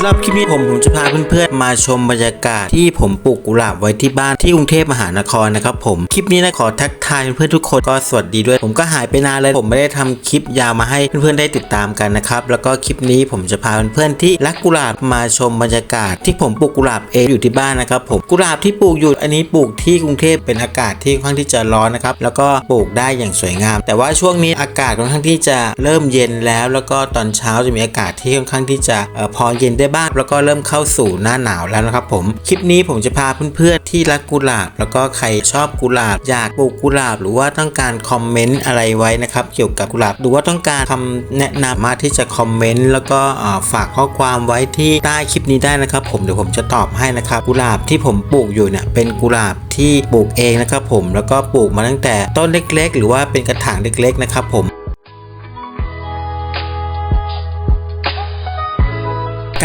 ำหรับคลิปนี้ผมผมจะพาเพื่อนๆมาชมบรรยากาศที่ผมปลูกกุหลาบไว้ที่บ้านที่กรุงเทพมหานครนะครับผมคลิปนี้นะขอทักทายเพื่อนทุกคนก็สวัสดีด้วย ผมก็หายไปนานเลยผมไม่ได้ทำคลิปยาวมาให้เพื่อนๆได้ติดตามกันนะครับแล้วก็คลิปนี้ผมจะพาเพื่อนๆที่รักกุหลาบมาชมบรรยากาศ ที่ผมปลูกกุหลาบเองอยู่ที่บ้านนะครับผมกุหลาบที่ปลูกอยู่อันนี้ปลูกที่กรุงเทพเป็นอากาศที่ค่อนข้างที่จะร้อนนะครับแล้วก็ปลูกได้อย่างสวยงาม แต่ว่าช่วงนี้อากาศค่อนข้างที่จะเริ่มเย็นแล้ว แล้วก็ตอนเช้าจะมีอากาศที่ค่อนข้างที่จะเอ่อพอเย็นได้บ้าง แล้วก็เริ่มเข้าสู่หน้าหนาวแล้วนะครับผมคลิปนี้ผมจะพาเพื่อนๆที่รักกุหลาบ แล้วก็ใครชอบกุหลาบอยากปลูกกุหลาบ หรือว่าต้องการคอมเมนต์อะไรไว้นะครับเกี่ยวกับกุหลาบหรือว่าต้องการคำแนะนำมาที่จะคอมเมนต์แล้วก็ฝากข้อความไว้ที่ใต้คลิปนี้ได้นะครับ ผมเดี๋ยวผมจะตอบให้นะครับกุหลาบที่ผมปลูกอยู่เนี่ยเป็นกุหลาบที่ปลูกเองนะครับผมแล้วก็ปลูกมาตั้งแต่ต้นเล็ก ๆ หรือว่าเป็นกระถางเล็ก ๆ นะครับผม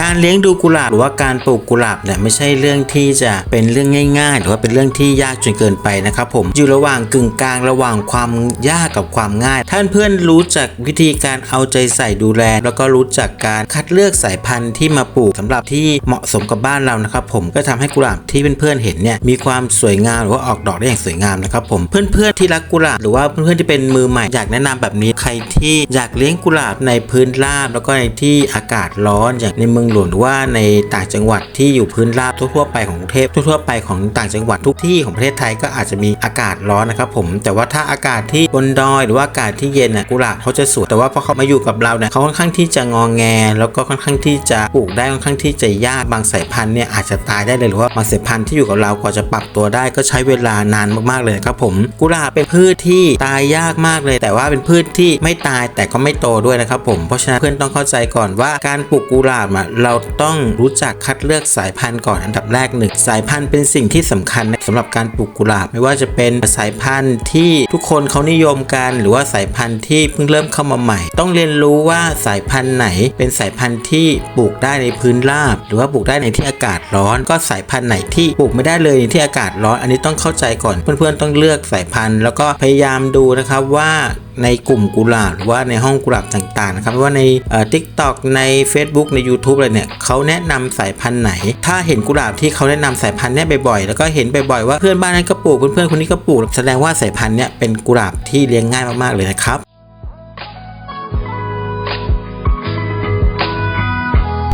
การเลี้ยงดูกุหลาบหรือว่าการปลูกกุหลาบเนี่ยไม่ใช่เรื่องที่จะเป็นเรื่องง่าย ๆ หรือว่าเป็นเรื่องที่ยากจนเกินไปนะครับผมอยู่ระหว่างกึ่งกลางระหว่างความยากกับความง่าย ท่านเพื่อนรู้จักวิธีการเอาใจใส่ดูแล แล้วก็รู้จักการคัดเลือกสายพันธุ์ที่มาปลูกสำหรับที่เหมาะสมกับบ้านเรานะครับผมก็ทำให้กุหลาบที่เพื่อนๆเห็นเนี่ยมีความสวยงามหรือว่าออกดอกได้อย่างสวยงามนะครับผมเพื่อนๆที่รักกุหลาบหรือว่าเพื่อนๆที่เป็นมือใหม่อยากแนะนำแบบนี้ใครที่อยากเลี้ยงกุหลาบในพื้นราบแล้วก็ในที่อากาศร้อนอย่างในเมืองหลวงหรือว่าในต่างจังหวัดที่อยู่พื้นราบทั่วๆไปของกรุงเทพทั่วๆไปของต่างจังหวัดทุกที่ของประเทศไทยก็อาจจะมีอากาศร้อนนะครับผมแต่ว่าถ้าอากาศที่บนดอยหรือว่าอากาศที่เย็นน่ะกุหลาบเขาจะสวยแต่ว่าพอเขามาอยู่กับเราเนี่ยเขาค่อนข้างที่จะงองแง แล้วก็ค่อนข้างที่จะปลูกได้ค่อนข้างที่จะยากบางสายพันธุ์เนี่ยอาจจะตายได้เลยหรือว่าบางสายพันธุ์ที่อยู่กับเรากว่าจะปรับตัวได้ก็ใช้เวลานานมากๆเลยครับผมกุหลาบเป็นพืชที่ตายยากมากเลย แต่ว่าเป็นพืชที่ไม่ตายแต่ก็ไม่โตด้วยนะครับผมเพราะฉะนั้นเพื่อนต้องเข้าใจก่อนว่าการปลูกกุหลาบอะเราต้องรู้จักคัดเลือกสายพันธุ์ก่อนอันดับแรกหนึ่งสายพันธุ์เป็นสิ่งที่สำคัญนะสำหรับการปลูกกุหลาบ ไม่ว่าจะเป็นสายพันธุ์ที่ทุกคนเขานิยมกัน หรือว่าสายพันธุ์ที่เพิ่งเริ่มเข้ามาใหม่ ต้องเรียนรู้ว่าสายพันธุ์ไหน เป็นสายพันธุ์ที่ปลูกได้ในพื้นราบ หรือว่าปลูกได้ในที่อากาศร้อน ก็สายพันธุ์ไหนที่ปลูกไม่ได้เลยในที่อากาศร้อน อันนี้ต้องเข้าใจก่อนเพื่อนๆต้องเลือกสายพันธุ์ แล้วก็พยายามดูนะครับว่า ในกลุ่มกุหลาบหรือว่าในห้องกุหลาบต่างๆนะครับไม่ว่าในทิกตอกใน Facebook ใน YouTube อะไรเนี่ยเขาแนะนำสายพันธุ์ไหน ถ้าเห็นกุหลาบที่เขาแนะนำสายพันธุ์เนี้ยบ่อยๆแล้วก็เห็นบ่อยๆว่าเพื่อนบ้านนั้นก็ปลูกเพื่อนๆคนนี้ก็ปลูกแสดงว่าสายพันธุ์เนี้ยเป็นกุหลาบที่เลี้ยงง่ายมากๆเลยนะครับ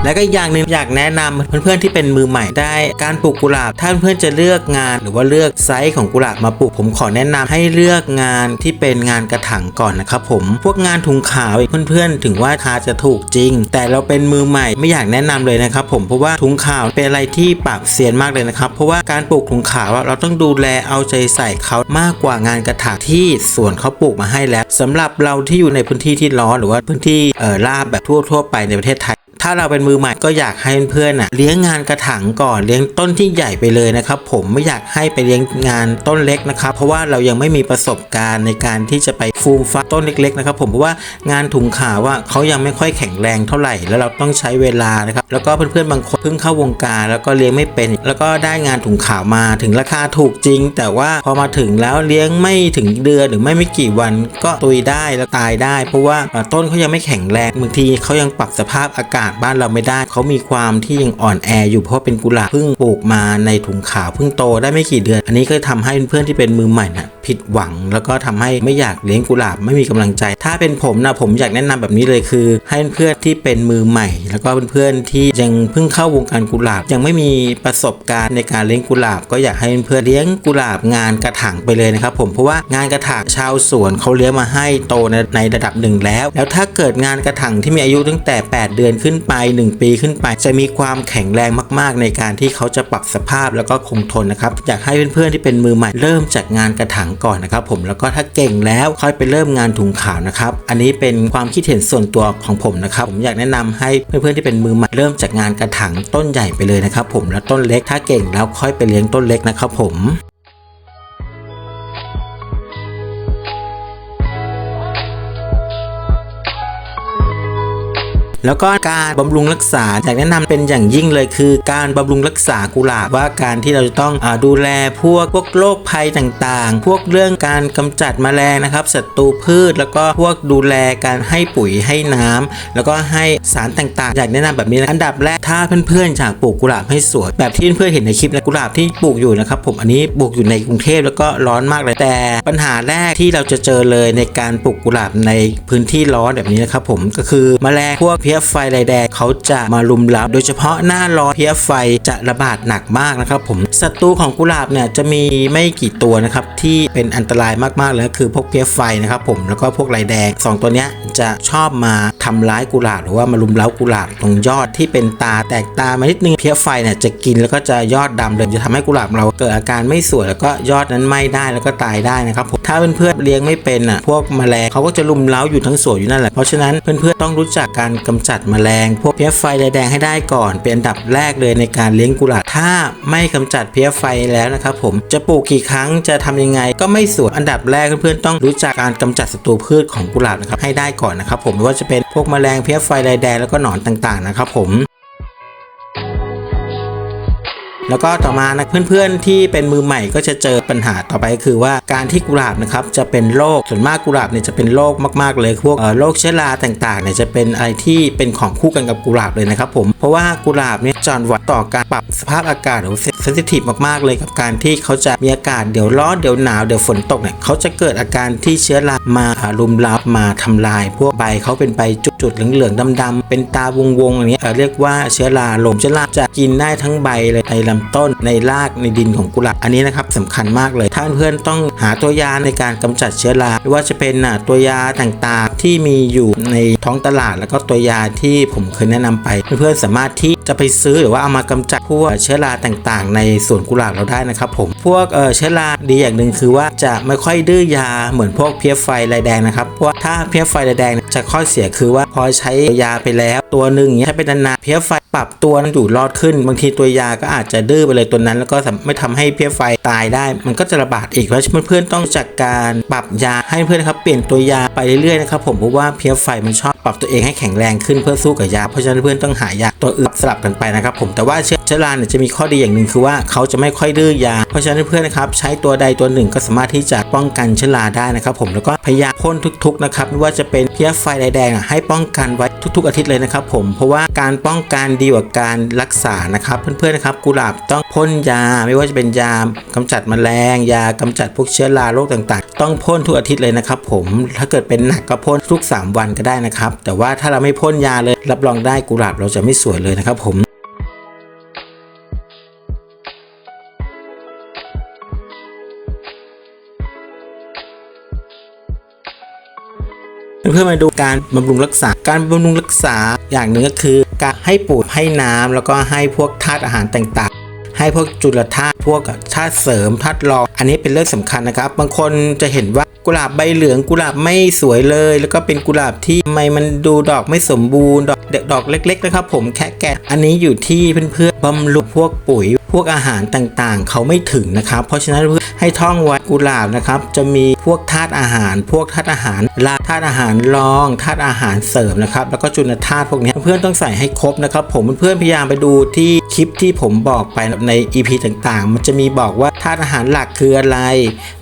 และก็อีกอย่างหนึ่งอยากแนะนำเพื่อนๆที่เป็นมือใหม่ได้การปลูกกุหลาบถ้าเพื่อนๆจะเลือกงาน หรือว่าเลือกไซส์ของกุหลาบมาปลูกผมขอแนะนำให้เลือกงานที่เป็นงานกระถางก่อนนะครับผมพวกงานถุงขาวเพื่อนๆ ถึงว่าราคาจะถูกจริง แต่เราเป็นมือใหม่ไม่อยากแนะนำเลยนะครับผมเพราะว่าถุงขาวเป็นอะไรที่ปราบเซียนมากเลยนะครับเพราะว่าการปลูกถุงขาวเราต้องดูแลเอาใจใส่เขามากกว่างานกระถางที่สวนเขาปลูกมาให้แล้วสำหรับเราที่อยู่ในพื้นที่ที่ร้อนหรือว่าพื้นที่เอ่อราบแบบทั่วๆไปในประเทศไทย ถ้าเราเป็นมือใหม่ก็อยากให้เพื่อนๆน่ะเลี้ยงงานกระถางก่อนเลี้ยงต้นที่ใหญ่ไปเลยนะครับผมไม่อยากให้ไปเลี้ยงงานต้นเล็กนะครับเพราะว่าเรายังไม่มีประสบการณ์ในการที่จะไปฟูมฟักต้นเล็กๆนะครับผมเพราะว่างานถุงขาวว่าเขายังไม่ค่อยแข็งแรงเท่าไหร่ แล้วเราต้องใช้เวลานะครับแล้วก็เพื่อนๆบางคนเพิ่งเข้าวงการ แล้วก็เลี้ยงไม่เป็น แล้วก็ได้งานถุงขาวมาถึงราคาถูกจริง แต่ว่าพอมาถึงแล้วเลี้ยงไม่ถึงเดือนหรือไม่ไม่กี่วันก็ตุยได้แล้วตายได้ เพราะว่าต้นเขายังไม่แข็งแรงบางทีเขายังปรับสภาพอากาศบ้านเราไม่ได้ เขามีความที่ยังอ่อนแออยู่เพราะเป็นกุหลาบเพิ่งปลูกมาในถุงขาวเพิ่งโตได้ไม่กี่เดือน อันนี้ก็ทำให้เพื่อนที่เป็นมือใหม่นะผิดหวัง แล้วก็ทำให้ไม่อยากเลี้ยงกุหลาบไม่มีกำลังใจ ถ้าเป็นผมนะผมอยากแนะนำแบบนี้เลยคือ ให้เพื่อนที่เป็นมือใหม่ แล้วก็เพื่อนที่ยังเพิ่งเข้าวงการกุหลาบ ยังไม่มีประสบการณ์ในการเลี้ยงกุหลาบ ก็อยากให้เพื่อนเลี้ยงกุหลาบงานกระถางไปเลยนะครับผมเพราะว่างานกระถางชาวสวนเขาเลี้ยงมาให้โตในในระดับหนึ่งแล้ว แล้วถ้าเกิดงานกระถางที่มีอายุตั้งแต่ 8 เดือนขึ้นไป 1 ปีขึ้นไป จะมีความแข็งแรงมาก ๆ ในการที่เขาจะปรับสภาพแล้วก็คงทนนะครับอยากให้เพื่อนๆที่เป็นมือใหม่เริ่มจากงานกระถางก่อนนะครับผมแล้วก็ถ้าเก่งแล้วค่อยไปเริ่มงานถุงขาวนะครับอันนี้เป็นความคิดเห็นส่วนตัวของผมนะครับผมอยากแนะนำให้เพื่อนๆที่เป็นมือใหม่เริ่มจากงานกระถางต้นใหญ่ไปเลยนะครับผมแล้วต้นเล็กถ้าเก่งแล้วค่อยไปเลี้ยงต้นเล็กนะครับผม แล้วก็การบำรุงรักษาอยากแนะนำเป็นอย่างยิ่งเลยคือ การบำรุงรักษากุหลาบว่าการที่เราจะต้องอดูแลพวกพวกโรคภัยต่างๆ พวกเรื่องการกำจัดแมลงนะครับศัตรูพืช แล้วก็พวกดูแลการให้ปุ๋ยให้น้ำแล้วก็ให้สารต่างๆ อยากแนะนำแบบนี้นะอันดับแรกถ้าเพื่อนๆอยากปลูกกุหลาบให้สวยแบบที่เพื่อนๆเห็นในคลิปนะกุหลาบที่ปลูกอยู่นะครับผมอันนี้ปลูกอยู่ในกรุงเทพแล้วก็ร้อนมากเลยแต่ ปัญหาแรกที่เราจะเจอเลยในการปลูกกุหลาบในพื้นที่ร้อนแบบนี้นะครับผมก็คือแมลงพวกเพี้ยพี้ยไฟลายแดงเขาจะมาลุมเล้าโดยเฉพาะหน้าร้อนเพี้ยไฟจะระบาดหนักมากนะครับผมศัตรูของกุหลาบเนี่ยจะมีไม่กี่ตัวนะครับที่เป็นอันตรายมากๆเลยคือพวกเพี้ยไฟนะครับผมแล้วก็พวกลายแดงสองตัวเนี้ยจะชอบมาทำร้ายกุหลาบหรือว่ามาลุมเล้ากุหลาบตรงยอดที่เป็นตาแตกตามานิดนึงเพี้ยไฟเนี่ยจะกินแล้วก็จะยอดดำเลยจะทำให้กุหลาบเราเกิดอาการไม่สวยแล้วก็ยอดนั้นไหม้ได้แล้วก็ตายได้นะครับผม ถ้าเพื่อนๆเลี้ยงไม่เป็นอะ พวกแมลงเขาก็จะลุมเล้าอยู่ทั้งสวนอยู่นั่นแหละ เพราะฉะนั้นเพื่อนๆต้องรู้จักการกำจัดแมลง พวกเพี้ยไฟแดงให้ได้ก่อน เป็นอันดับแรกเลยในการเลี้ยงกุหลาบ ถ้าไม่กำจัดเพี้ยไฟแล้วนะครับผม จะปลูกกี่ครั้งจะทำยังไง ก็ไม่สวย อันดับแรกเพื่อนๆต้องรู้จักการกำจัดศัตรูพืชของกุหลาบนะครับให้ได้ก่อนนะครับผมไม่ว่าจะเป็นพวกแมลงเพี้ยไฟแดงแล้วก็หนอนต่างๆนะครับผม แล้วก็ต่อมานะเพื่อนๆที่เป็นมือใหม่ก็จะเจอปัญหาต่อไปคือว่าการที่กุหลาบนะครับจะเป็นโรคส่วนมากกุหลาบเนี่ยจะเป็นโรคมากๆเลยพวกโรคเชื้อราต่างๆเนี่ยจะเป็นอะไรที่เป็นของคู่กันกับกุหลาบเลยนะครับผมเพราะว่ากุหลาบเนี่ยจอนวัดต่อการปรับสภาพอากาศหรือเซนซิทีฟมากๆเลยกับการที่เขาจะมีอากาศเดี๋ยวร้อนเดี๋ยวหนาวเดี๋ยวฝนตกเนี่ยเขาจะเกิดอาการที่เชื้อรามารุมเร้ามาทำลาย พวกใบเขาเป็นใบจุ จุดเหลืองๆดำๆเป็นตาวงๆอย่างเงี้เรียกว่าเชื้อราลมเชื้อราจะกินได้ทั้งใบเลยในลำต้นในรากในดินของกุหลาบอันนี้นะครับสำคัญมากเลยท่านเพื่อนต้องหาตัวยาในการกำจัดเชื้อราไม่ว่าจะเป็นอะตัวยาต่างๆที่มีอยู่ในท้องตลาด แล้วก็ตัวยาที่ผมเคยแนะนำไป เพื่อนๆสามารถที่จะไปซื้อหรือว่าเอามากำจัดพวกเชื้อราต่างๆ ในสวนกุหลาบเราได้นะครับผม พวกเออเชื้อราดีอย่างหนึ่งคือว่าจะไม่ค่อยดื้อยาเหมือนพวกเพี้ยไฟลายแดงนะครับเพราะถ้าเพี้ยไฟลายแดงจะข้อเสียคือว่าพอใช้ยาไปแล้ว ตัวหนึ่งอย่างเงี้ยใช้เป็นนานๆเพี้ยไฟปรับตัวอยู่รอดขึ้น บางทีตัวยาก็อาจจะดื้อไปเลยตัวนั้น แล้วก็ไม่ทำให้เพี้ยไฟตายได้ มันก็จะระบาดอีกเพราะฉะนั้นเพื่อนๆต้องจัดการปรับยาให้เพื่อนครับเปลี่ยนตัวยาไปเรื่อยๆนะครับผมเพราะว่าเพี้ยไฟมันชอบปรับตัวเองให้แข็งแรงขึ้นเพื่อสู้กับยาเพราะฉะนั้นเพื่อนต้องหายาตัวอื่นสลับกันไปนะครับผมแต่ว่าเชื้อเชื้อราเนี่ยจะมีข้อดีอย่างหนึ่งคือว่าเขาจะไม่ค่อยดื้อยาเพราะฉะนั้นเพื่อนๆนะครับใช้ตัวใดตัวหนึ่งก็สามารถที่จะป้องกันเชื้อราได้นะครับ ผมแล้วก็พยายามพ่นทุกๆนะครับไม่ว่าจะเป็นเพี้ยไฟแดงๆให้ป้องกันไว้ทุกๆ อาทิตย์เลยนะครับ ผมเพราะว่าการป้องกันดีกว่าการรักษานะครับ เพื่อนๆนะครับกุหลาบต้องพ่นยาไม่ว่าจะเป็นยากำจัดแมลง ยากำจัดพวกเชื้อราโรคต่างๆ ต้องพ่นทุกอาทิตย์เลยนะครับ ผมถ้าเกิดเป็นหนักก็พ่นทุก 3 วันก็ได้นะครับ แต่ว่าถ้าเราไม่พ่นยาเลยรับรองได้กุหลาบเราจะไม่สวยเลยนะครับ ผม เพื่อนๆมาดูการบำรุงรักษา การบำรุงรักษาอย่างหนึ่งก็คือ การให้ปุ๋ยให้น้ำแล้วก็ให้พวกธาตุอาหารต่างๆ ให้พวกจุลธาตุพวกธาตุเสริมธาตุรอง อันนี้เป็นเรื่องสำคัญนะครับ บางคนจะเห็นว่า กุหลาบใบเหลืองกุหลาบไม่สวยเลย แล้วก็เป็นกุหลาบที่ทำไมมันดูดอกไม่สมบูรณ์ ดอกดอกเล็กๆนะครับผมแค่แกะอันนี้อยู่ที่เพื่อนๆบำรุงพวกปุ๋ย พวกอาหารต่างๆ เขาไม่ถึงนะครับ เพราะฉะนั้นให้ท่องไว้กุหลาบนะครับ จะมีพวกธาตุอาหาร พวกธาตุอาหารลาธาตุอาหารรองธาตุอาหารเสริมนะครับแล้วก็จุลธาตุพวกนี้เพื่อนๆต้องใส่ให้ครบนะครับ ผมเพื่อนๆพยายามไปดูที่คลิปที่ผมบอกไปใน EP ต่างๆ มันจะมีบอกว่าธาตุอาหารหลักคืออะไร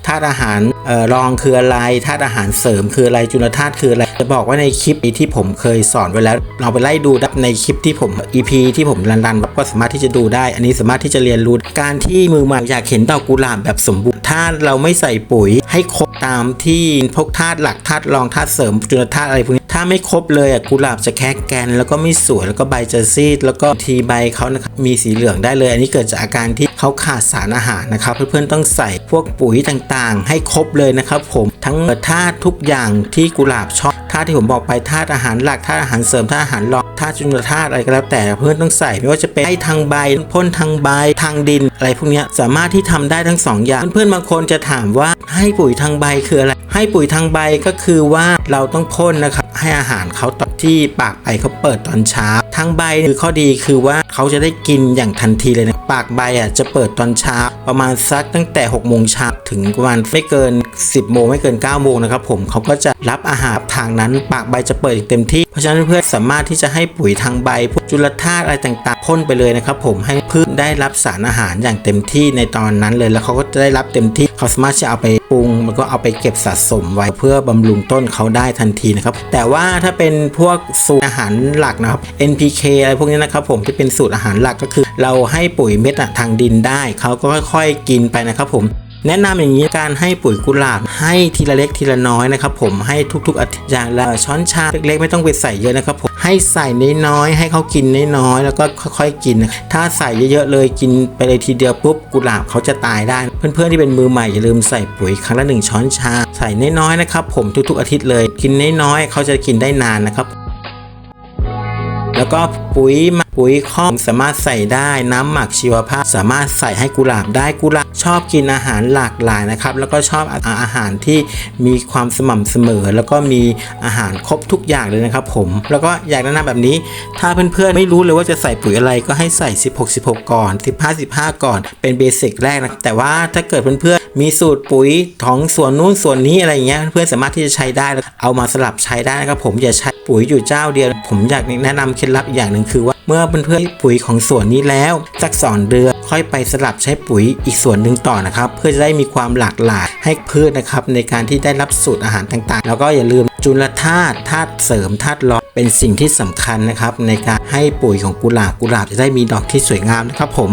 ธาตุอาหารเอ่อรองคืออะไรธาตุอาหารเสริมคืออะไรจุลธาตุคืออะไรจะบอกว่าในคลิปที่ผมเคยสอนไว้แล้ว เราไปไล่ดูในคลิปที่ผม EP ที่ผมรันรันก็สามารถที่จะดูได้ อันนี้สามารถที่จะเรียนรู้การที่มือใหม่อยากเห็นดอกกุหลาบแบบสมบูรณ์ถ้าเราไม่ใส่ปุ๋ยให้ครบตามที่พวกธาตุหลักธาตุรองธาตุเสริมจุลธาตุอะไรพวกนี้าไม่ครบเลยอะกุหลาบจะแค่แกน แล้วก็ไม่สวยแล้วก็ใบจะซีด แล้วก็ทีใบเขานะครับมีสีเหลืองได้เลย อันนี้เกิดจากอาการที่เขาขาดสารอาหารนะครับ เพื่อนๆต้องใส่พวกปุ๋ยต่างๆ ให้ครบเลยนะครับผมทั้งธาตุทุกอย่างที่กุหลาบชอบธาตุที่ผมบอกไปธาตุอาหารหลักธาตุอาหารเสริมธาตุอาหารรองธาตุจุลธาตุอะไรก็แล้วแต่เพื่อนต้องใส่ไม่ว่าจะเป็นให้ทางใบพ่นทางใบทางดิน อะไรพวกนี้สามารถที่ทำได้ทั้งสองอย่าง เพื่อนๆบางคนจะถามว่าให้ปุ๋ยทางใบคืออะไร ให้ปุ๋ยทางใบก็คือว่าเราต้องพ่นนะครับ ให้อาหารเขาตอนที่ปากใบเขาเปิดตอนเช้าทางใบคือข้อดีคือว่าเขาจะได้กินอย่างทันทีเลยนะปากใบอะจะเปิดตอนเช้าประมาณสักตั้งแต่6กโมงเช้าถึงประมาณไม่เกิน 10 โมงไม่เกิน 9 โมงนะครับผมเขาก็จะรับอาหารทางนั้น ปากใบจะเปิดอย่างเต็มที่ เพราะฉะนั้นเพื่อนสามารถที่จะให้ปุ๋ยทางใบพวกจุลธาตุอะไรต่างๆพ่นไปเลยนะครับผมให้พืชได้รับสารอาหารอย่างเต็มที่ในตอนนั้นเลยแล้วเขาก็จะได้รับเต็มที่เขาสามารถจะเอาไปปรุงแล้วก็เอาไปเก็บสะสมไว้เพื่อบำรุงต้นเขาได้ทันทีนะครับแต่ว่าถ้าเป็นพวกสูตรอาหารหลักนะครับ NPK อะไรพวกนี้นะครับผมที่เป็นสูตรอาหารหลักก็คือ เราให้ปุ๋ยเม็ดทางดินได้ เขาก็ค่อยๆกินไปนะครับผม แนะนำอย่างนี้การให้ปุ๋ยกุหลาบให้ทีละเล็กทีละน้อยนะครับผมให้ทุกๆอาทิตย์อย่างละช้อนชาเล็กๆไม่ต้องไปใส่เยอะนะครับผมให้ใส่น้อยๆให้เขากินน้อยๆแล้วก็ค่อยๆกิน ถ้าใส่เยอะๆเลยกินไปเลยทีเดียวปุ๊บกุหลาบเขาจะตายได้ เพื่อนๆที่เป็นมือใหม่อย่าลืมใส่ปุ๋ยครั้งละหนึ่งช้อนชา ใส่น้อยๆนะครับผมทุกๆอาทิตย์เลย กินน้อยๆเขาจะกินได้นานนะครับ แล้วก็ปุ๋ยมักปุ๋ยคอกสามารถใส่ได้น้ำหมักชีวภาพ สามารถใส่ให้กุหลาบได้กุหลาบชอบกินอาหารหลากหลายนะครับ แล้วก็ชอบอาอาหารที่มีความสม่ำเสมอ แล้วก็มีอาหารครบทุกอย่างเลยนะครับ ผมแล้วก็อยากแนะนำแบบนี้ ถ้าเพื่อนๆไม่รู้เลยว่าจะใส่ปุ๋ยอะไรก็ให้ใส่ 16 16 ก่อน 15 15 ก่อน เป็นเบสิกแรกนะแต่ว่าถ้าเกิดเพื่อนๆมีสูตรปุ๋ยของส่วนนู้นส่วนนี้อะไรอย่างเงี้ยเพื่อนๆสามารถที่จะใช้ได้เอามาสลับใช้ได้นะครับผมอย่าใช้ปุ๋ยอยู่เจ้าเดียว ผมอยากแนะนำเคล็ดลับอีกอย่างหนึ่งคือว่าเมื่อเพื่อนๆปุ๋ยของส่วนนี้แล้วสักสองเดือนค่อยไปสลับใช้ปุ๋ยอีกส่วนหนึ่งต่อนะครับ เพื่อจะได้มีความหลากหลายให้พืชนะครับในการที่ได้รับสูตรอาหารต่างๆ แล้วก็อย่าลืมจุลธาตุธาตุเสริมธาตุรองเป็นสิ่งที่สำคัญนะครับ ในการให้ปุ๋ยของกุหลาบกุหลาบจะได้มีดอกที่สวยงามนะครับผม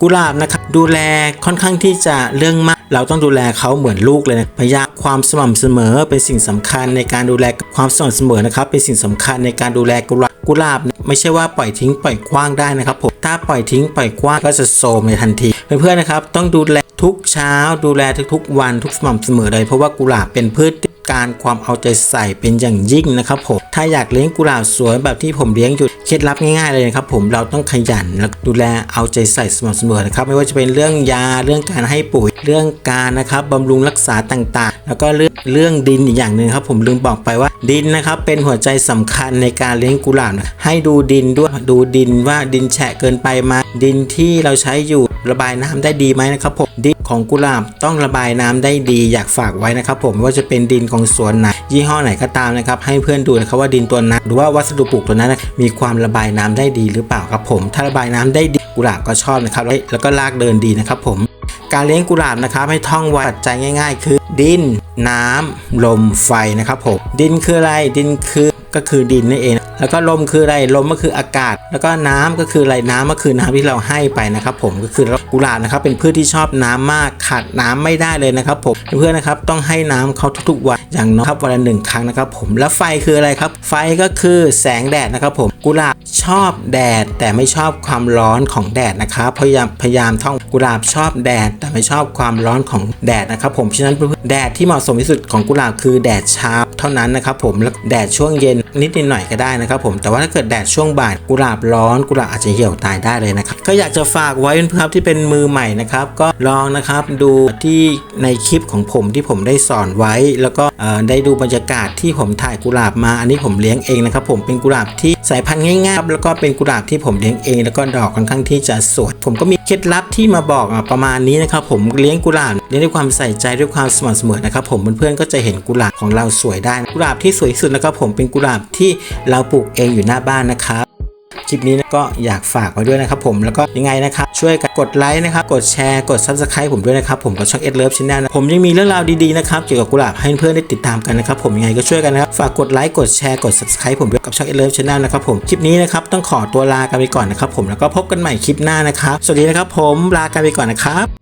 กุหลาบนะครับดูแลค่อนข้างที่จะเรื่องมาก เราต้องดูแลเขาเหมือนลูกเลยนะพยายามความสม่ำเสมอเป็นสิ่งสำคัญในการดูแลความสม่ำเสมอนะครับ เป็นสิ่งสำคัญในการดูแลกุหลาบกุหลาบไม่ใช่ว่าปล่อยทิ้งปล่อยกว้างได้นะครับผมถ้าปล่อยทิ้งปล่อยกว้างก็จะโทรมในทันทีเพื่อนๆนะครับ ต้องดูแลทุกเช้า ดูแลทุกๆวันทุกสม่ำเสมอเลยเพราะว่ากุหลาบเป็นพืช การความเอาใจใส่เป็นอย่างยิ่งนะครับผมถ้าอยากเลี้ยงกุหลาบสวยแบบที่ผมเลี้ยงอยู่เคล็ดลับง่ายๆเลยนะครับผมเราต้องขยันแล้วดูแลเอาใจใส่สม่ำเสมอนะครับไม่ว่าจะเป็นเรื่องยาเรื่องการให้ปุ๋ยเรื่องการนะครับบำรุงรักษาต่างๆ แล้วก็เรื่องเรื่องดินอีกอย่างหนึ่งครับผมลืมบอกไปว่าดินนะครับเป็นหัวใจสำคัญในการเลี้ยงกุหลาบนะให้ดูดินด้วยดูดินว่าดินแฉะเกินไปไหม ดินที่เราใช้อยู่ระบายน้ำได้ดีไหมนะครับผมดินของกุหลาบต้องระบายน้ำได้ดีอยากฝากไว้นะครับผมว่าจะเป็นดินของสวนไหนยี่ห้อไหนก็ตามนะครับให้เพื่อนดูนะครับว่าดินตัวนั้น หรือว่าวัสดุปลูกตัวนั้นนะมีความระบายน้ำได้ดีหรือเปล่าครับผม ถ้าระบายน้ำได้ดีกุหลาบก็ชอบนะครับแล้วก็รากเดินดีนะครับผมการเลี้ยงกุหลาบนะครับให้ท่องไว้ปัจจัยง่าย ๆ คือ ดิน น้ำลมไฟนะครับผมดินคืออะไรดินคือ ก็คือดินนั่นเอง แล้วก็ลมคืออะไรลมก็คืออากาศ แล้วก็น้ำก็คืออะไรน้ำก็คือน้ำที่เราให้ไปนะครับ ผมก็คือกุหลาบนะครับเป็นพืชที่ชอบน้ำมากขาดน้ำไม่ได้เลยนะครับ ผมเพื่อนๆนะครับต้องให้น้ำเขาทุกๆวันอย่างน้อยครับวันละหนึ่งครั้งนะครับ ผมแล้วไฟคืออะไรครับ ไฟก็คือแสงแดดนะครับผมกุหลาบชอบแดดแต่ไม่ชอบความร้อนของแดดนะครับพยายามพยายามท่องกุหลาบชอบแดด แต่ไม่ชอบความร้อนของแดดนะครับผมฉะนั้นแดดที่เหมาะสมที่สุดของกุหลาบคือแดดเช้าเท่านั้นนะครับผมแล้วแดดช่วงเย็นนิดนิดหน่อยก็ได้นะครับผมแต่ว่าถ้าเกิดแดดช่วงบ่ายกุหลาบร้อนกุหลาบอาจจะเหี่ยวตายได้เลยนะครับก็อยากจะฝากไว้เพื่อนๆที่เป็นมือใหม่นะครับ ก็ลองนะครับดูที่ในคลิปของผมที่ผมได้สอนไว้ แล้วก็ได้ดูบรรยากาศที่ผมถ่ายกุหลาบมา อันนี้ผมเลี้ยงเองนะครับผมเป็นกุหลาบที่สายพันธุ์ง่ายๆแล้วก็เป็นกุหลาบที่ผมเลี้ยงเอง แล้วก็ดอกค่อนข้างที่จะสวยผมก็มีเคล็ดลับที่มาบอกประมาณนี้นะครับผมเลี้ยงกุหลาบ เลี้ยงด้วยความใส่ใจด้วยความสม่ำเสมอนะครับผมเพื่อนๆก็จะเห็นกุหลาบของเราสวยได้กุหลาบที่สวยที่สุดนะครับผมเป็นกุหลาบที่เราปลูกเองอยู่หน้าบ้านนะครับคลิปนี้ก็อยากฝากไว้ด้วยนะครับผมแล้วก็ยังไงนะครับช่วยกันกดไลค์นะครับกดแชร์กด subscribe ผมด้วยนะครับผมกับช่องเอ็ดเลิฟชแนลนะผมยังมีเรื่องราวดีๆนะครับเกี่ยวกับกุหลาบให้เพื่อนได้ติดตามกันนะครับผมยังไงก็ช่วยกันนะครับฝากกดไลค์กดแชร์กด subscribe ผมด้วยกับช่องเอ็ดเลิฟชแนลนะครับผมคลิปนี้นะครับต้องขอตัวลากันไปก่อนนะครับผมแล้วก็พบกันใหม่คลิปหน้านะครับสวัสดีนะครับผมลากันไปก่อนนะครับ